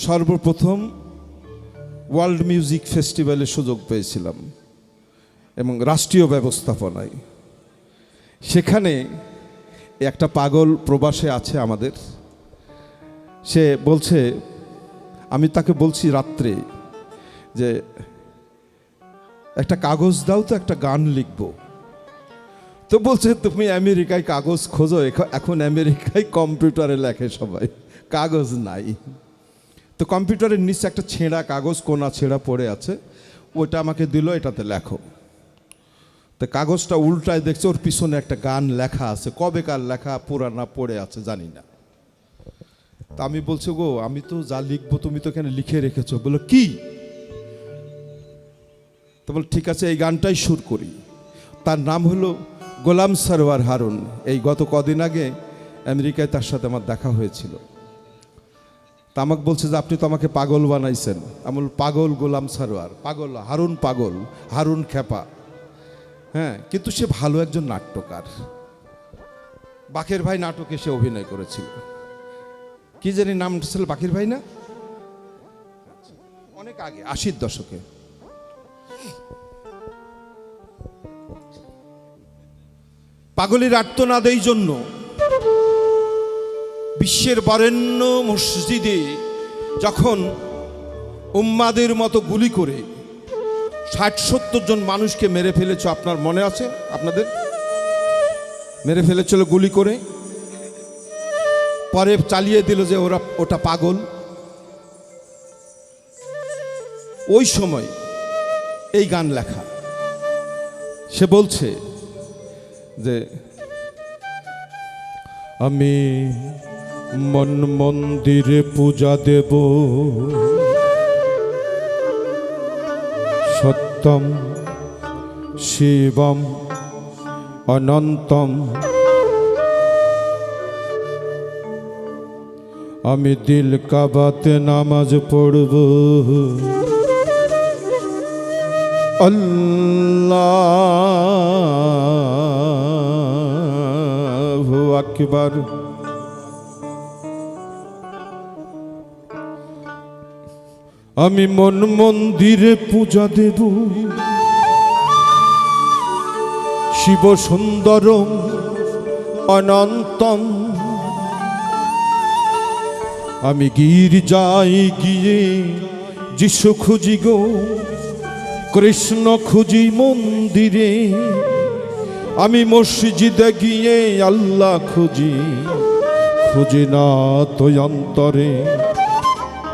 সর্বপ্রথম world music ফেস্টিভ্যালে সুযোগ পেয়েছিলাম এবং রাষ্ট্রীয় ব্যবস্থাপনায়। সেখানে একটা পাগল প্রবাসে আছে আমাদের। সে বলছে, আমি তাকে বলছি রাত্রে যে, একটা কাগজ দাও তো, একটা গান লিখব। তো বলছে, তুমি আমেরিকায় কাগজ খোঁজো, এখ- এখন আমেরিকায় কম্পিউটারে লেখে সবাই। কাগজ নাই। তো কম্পিউটারের নিচে একটা ছেঁড়া কাগজ, কোনা ছেঁড়া পড়ে আছে, ওটা আমাকে দিল, এটাতে লেখো। তো কাগজটা উল্টায় দেখছে, ওর পিছনে একটা গান লেখা আছে, কবেকার লেখা পুরানা পড়ে আছে, জানি না। তা আমি বলছি, গো, আমি তো যা লিখব, তুমি তো এখানে লিখে রেখেছো। বলো কি? তো বল ঠিক আছে, এই গানটাই সুর করি। তার নাম হলো গোলাম সরওয়ার হারুন। এই গত কদিন আগে আমেরিকায় তার সাথে আমার দেখা হয়েছিল। তা আমাকে বলছে যে আপনি তো আমাকে পাগল বানাইছেন। আমি বললাম, পাগল গোলাম সারোয়ার পাগল হারুন পাগল হারুন খেপা। হ্যাঁ কিন্তু সে ভালো একজন নাট্যকার। বাকের ভাই নাটকে সে অভিনয় করেছিল। কি জানি নাম ছিল বাকির ভাই না? অনেক আগে আশির দশকে। পাগলের আর্তনাদ এই জন্য বিশ্বের বরেণ্য মসজিদে যখন উম্মাদের মতো গুলি করে ষাট সত্তর জন মানুষকে মেরে ফেলেছ, আপনার মনে আছে? আপনাদের? মেরে ফেলেছিল গুলি করে। পরে চালিয়ে দিল যে ওরা, ওটা পাগল। ওই সময় এই গান লেখা। সে বলছে যে, আমি মন মন্দিরে পূজা দেব। সত্যম শিবম অনন্তম। আমি দিল কাবাতে নামাজ পড়ব। আল্লাহু আকবার। আমি মন মন্দিরে পূজা দেব। শিব সুন্দরম অনন্তম। আমি গির যাই গিয়ে যিশু খুঁজি গো, কৃষ্ণ খুঁজি মন্দিরে। আমি মসজিদে গিয়ে আল্লাহ খুঁজি খুঁজি না তো অন্তরে।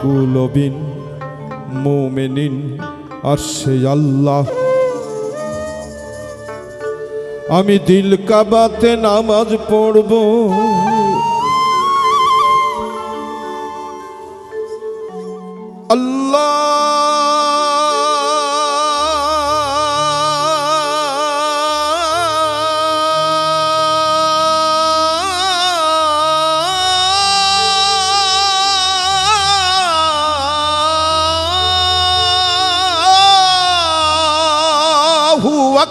কুলবিন মোমেনিন আর সে আল্লাহ। আমি দিল কাবাতে নামাজ পড়ব। আল্লাহু!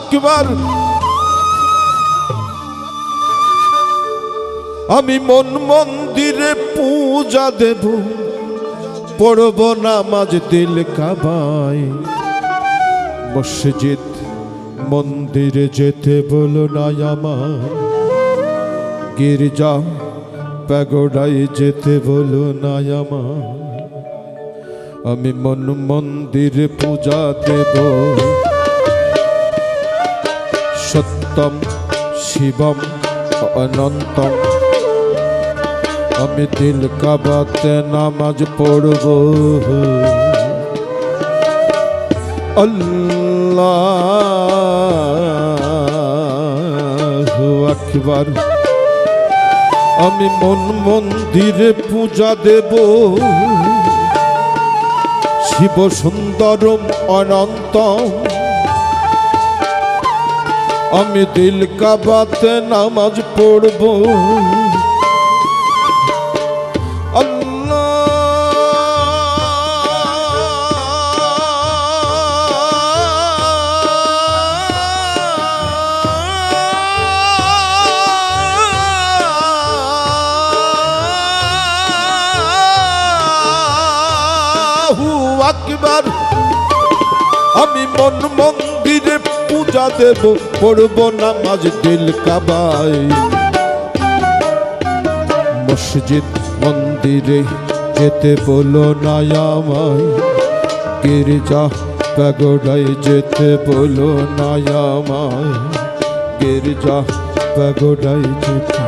আকবার আমি মন মন্দিরে পূজা দেব, পড়ব নামাজ দিল কাবায়। মসজিদ মন্দিরে যেতে বলো না আমার। গির্জা প্যাগোডায় যেতে বলো না আমার। আমি মন মন্দিরে পূজা দেব সত্যম, শিবম, অনন্তম। আমি দিল কাবাতে নামাজ পড়ব। আল্লাহ আকবার। আমি মন মন্দিরে পূজা দেব। শিব সুন্দরম অনন্তম। আমি দিল কাবাতে নামাজ পড়ব। আমি মন মন্দিরে পূজা দেব, পড়ব নামাজ দিল কাবাই মসজিদ মন্দিরে যেতে বলো না আমায়। গির্জা পাগোড়ায় যেতে বলো না আমায়। গির্জা পাগোড়ায় যেতে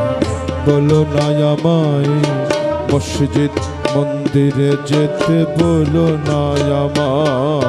বলো না আমায়। মসজিদ মন্দিরে যেতে বলো না আমায়।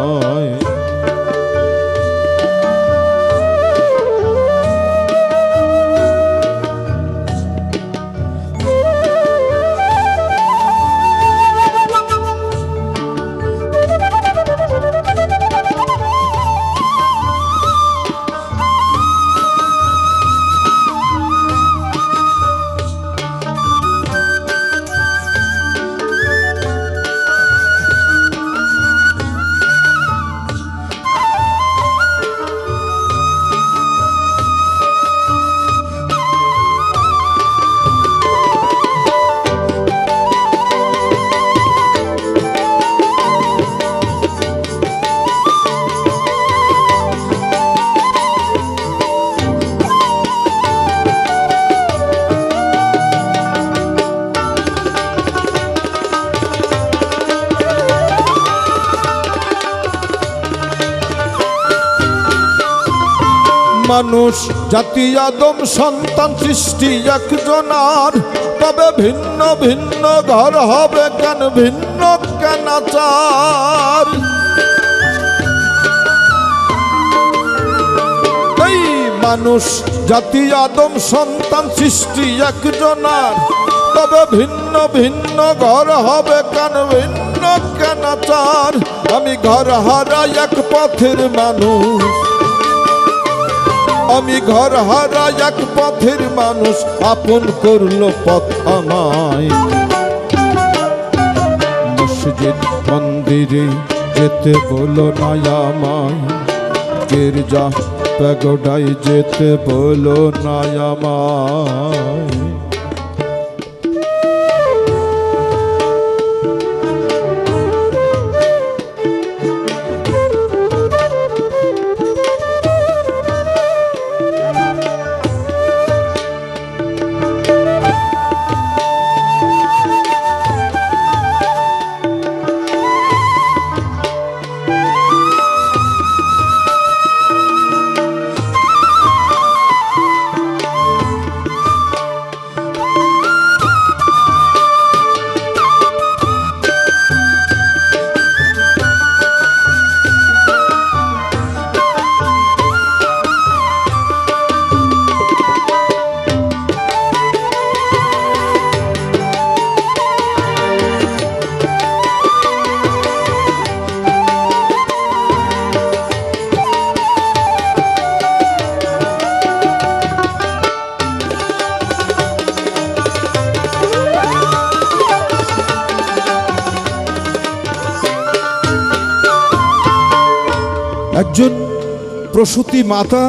মানুষ, জাতি, আদম, সন্তান সৃষ্টি একজনার তবে ভিন্ন ভিন্ন ঘর হবে কেন, ভিন্ন কেন চার? এই মানুষ, জাতি, আদম, সন্তান সৃষ্টি একজনার তবে ভিন্ন ভিন্ন ঘর হবে কেন, ভিন্ন কেন চার? আমি ঘর হারা এক পথের মানুষ। আমি ঘর হারা এক পথের মানুষ, আপন করল পথ আমায়। মসজিদ মন্দিরে যেতে বলো না গির্জা যেতে বলো না প্রসূতি মাতা,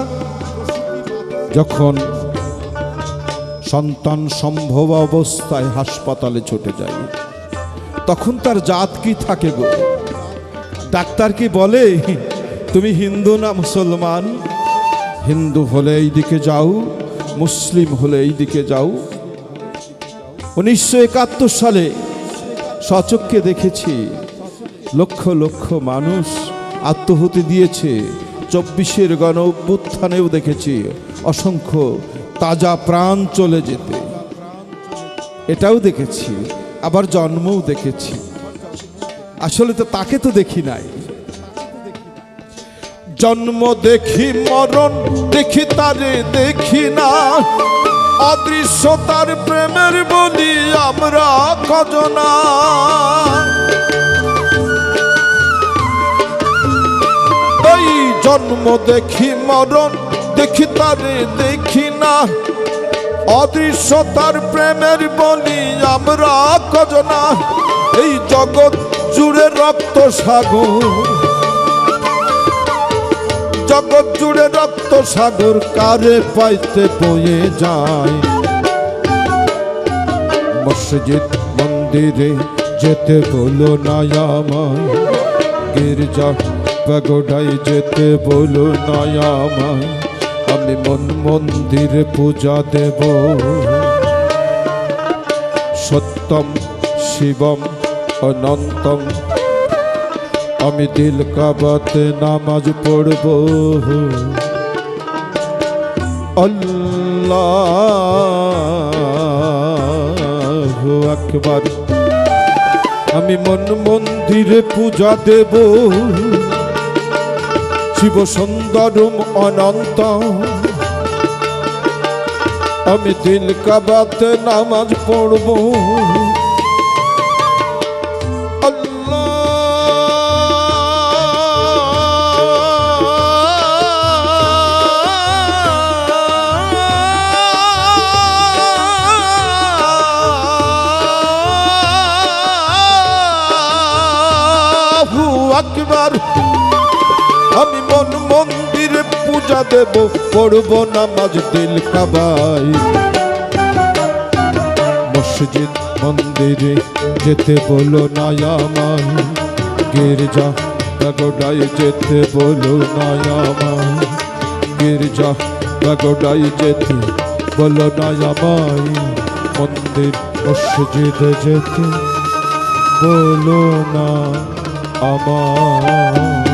যখন সন্তান সম্ভব অবস্থায় হাসপাতালে ছুটে যায়, তখন তার জাত কি থাকে গো? ডাক্তার কি বলে, তুমি হিন্দু না মুসলমান? হিন্দু হলে এই দিকে যাও, মুসলিম হলে এই দিকে যাও। উনিশশো একাত্তর সালে সচক্ষে দেখেছি, লক্ষ লক্ষ মানুষ আত্মহতি দিয়েছে। চব্বিশের গণ অভ্যুত্থানেও দেখেছি অসংখ্য তাজা প্রাণ চলে যেতে। এটাও দেখেছি, আবার জন্মও দেখেছি। আসলে তো তাকে তো দেখি নাই। জন্ম দেখি, মরণ দেখি, তারে দেখি না। অদৃশ্যতার প্রেমের বলি আমরা কজনা জন্ম দেখি মরণ, দেখি তারে দেখি না। অদৃশ্যতার প্রেমের বলি, আমরা কজনা। এই জগৎ জুড়ে রক্ত সাগর। জগৎ জুড়ে রক্ত সাগর, কারে পাইতে বয়ে যায়? মসজিদ মন্দিরে যেতে বলো না আমায়। গির্জা পাগোডাই যেতে বলো না আমায় আমি মন মন্দিরে পূজা দেব। সত্যম, শিবম, অনন্তম, আমি দিল কাবাতে নামাজ পড়ব। আল্লাহ আকবার, আমি মন মন্দিরে পূজা দেব। শিব সুন্দরম অনন্ত। আমি দিল কাবাতে নামাজ পড়ব। আকবার। আমি মন মন্দিরে পূজা দেব পড়ব নামাজ দিল কাবাই মসজিদ মন্দিরে যেতে বলো না গির্জা পাগোডাই যেতে বলো না গির্জা পাগোডাই যেতে বলো না আমায়, মন্দির মসজিদে যেতে বলো না আমার